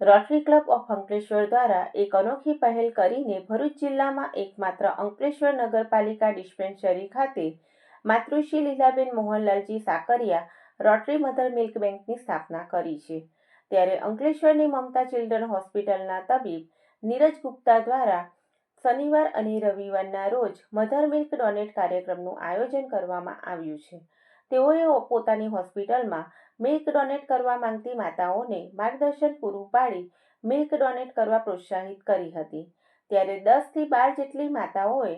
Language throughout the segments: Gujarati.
રોટરી ક્લબ ઓફ અંકલેશ્વર દ્વારા એક અનોખી પહેલ કરીને ભરૂચ જિલ્લામાં એકમાત્ર અંકલેશ્વર નગરપાલિકા ડિસ્પેન્સરી ખાતે માતૃશ્રી Lilaben Mohanlalji Sakariya Rotary mother milk બેંકની સ્થાપના કરી છે. ત્યારે અંકલેશ્વરની મમતા ચિલ્ડ્રન હોસ્પિટલના તબીબ નીરજ ગુપ્તા દ્વારા શનિવાર અને રવિવારના રોજ મધર મિલ્ક ડોનેટ કાર્યક્રમનું આયોજન કરવામાં આવ્યું છે. તેઓએ પોતાની હોસ્પિટલમાં મિલ્ક ડોનેટ કરવા માંગતી માતાઓને માર્ગદર્શન પૂરું પાડી મિલ્ક ડોનેટ કરવા પ્રોત્સાહિત કરી હતી. ત્યારે દસથી બાર જેટલી માતાઓએ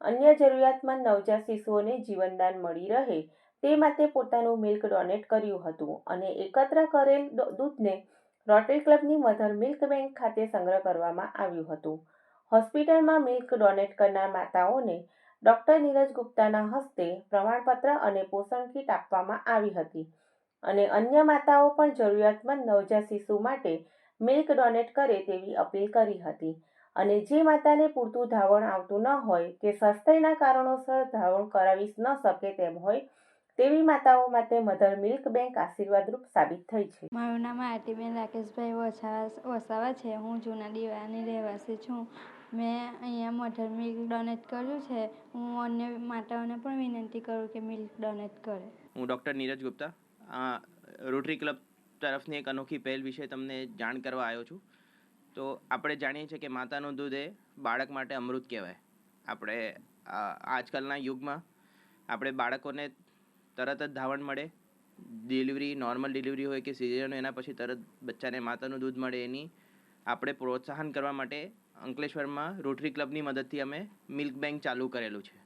અન્ય જરૂરિયાતમંદ નવજાત શિશુઓને જીવનદાન મળી રહે તે માટે પોતાનું મિલ્ક ડોનેટ કર્યું હતું અને એકત્ર કરેલ દૂધને રોટરી ક્લબની મધર મિલ્ક બેંક ખાતે સંગ્રહ કરવામાં આવ્યું હતું. હોસ્પિટલમાં મિલ્ક ડોનેટ કરનાર માતાઓને ડોક્ટર નીરજ ગુપ્તાના હસ્તે પ્રમાણપત્ર અને પોષણ કીટ આપવામાં આવી હતી અને અન્ય માતાઓ પણ જરૂરિયાતમંદ નવજાત શિશુ માટે મિલ્ક ડોનેટ કરે તેવી અપીલ કરી હતી. અને જે માતાને પૂરતું ધાવણ આવતું ન હોય કે સ્વાસ્થ્યના કારણોસર ધાવણ કરાવી ન શકે તેમ હોય તેવી માતાઓ માટે મધર મિલ્ક બેંક આશીર્વાદરૂપ સાબિત થઈ છે. મારું નામ આરતીબેન રાકેશભાઈ વસાવા વસાવા છે. હું જૂના દીવાની રહેવાસી છું. મેં અહીંયા મધર મિલ્ક ડોનેટ કર્યું છે. હું અન્ય માતાઓને પણ વિનંતી કરું કે મિલ્ક ડોનેટ કરે. હું ડૉક્ટર નીરજ ગુપ્તા. આ રોટરી ક્લબ તરફની એક અનોખી પહેલ વિશે તમને જાણ કરવા આવ્યો છું. તો આપણે જાણીએ છીએ કે માતાનું દૂધ એ બાળક માટે અમૃત કહેવાય. આપણે આજકાલના યુગમાં આપણે બાળકોને તરત જ ધાવણ મળે. ડિલિવરી નોર્મલ ડિલિવરી હોય કે સિઝેરિયન એના પછી તરત બચ્ચાને માતાનું દૂધ મળે એની. આપણે પ્રોત્સાહન કરવા માટે અંકલેશ્વરમાં રોટરી ક્લબની મદદથી અમે મિલ્ક બેંક ચાલુ કરેલું છે.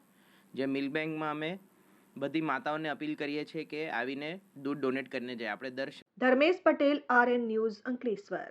જે મિલ્ક બેંકમાં અમે બધી માતાઓને અપીલ કરીએ છીએ કે આવીને દૂધ ડોનેટ કરીને જાય. આપણે દર ધર્મેશ પટેલ આરએન ન્યૂઝ અંકલેશ્વર.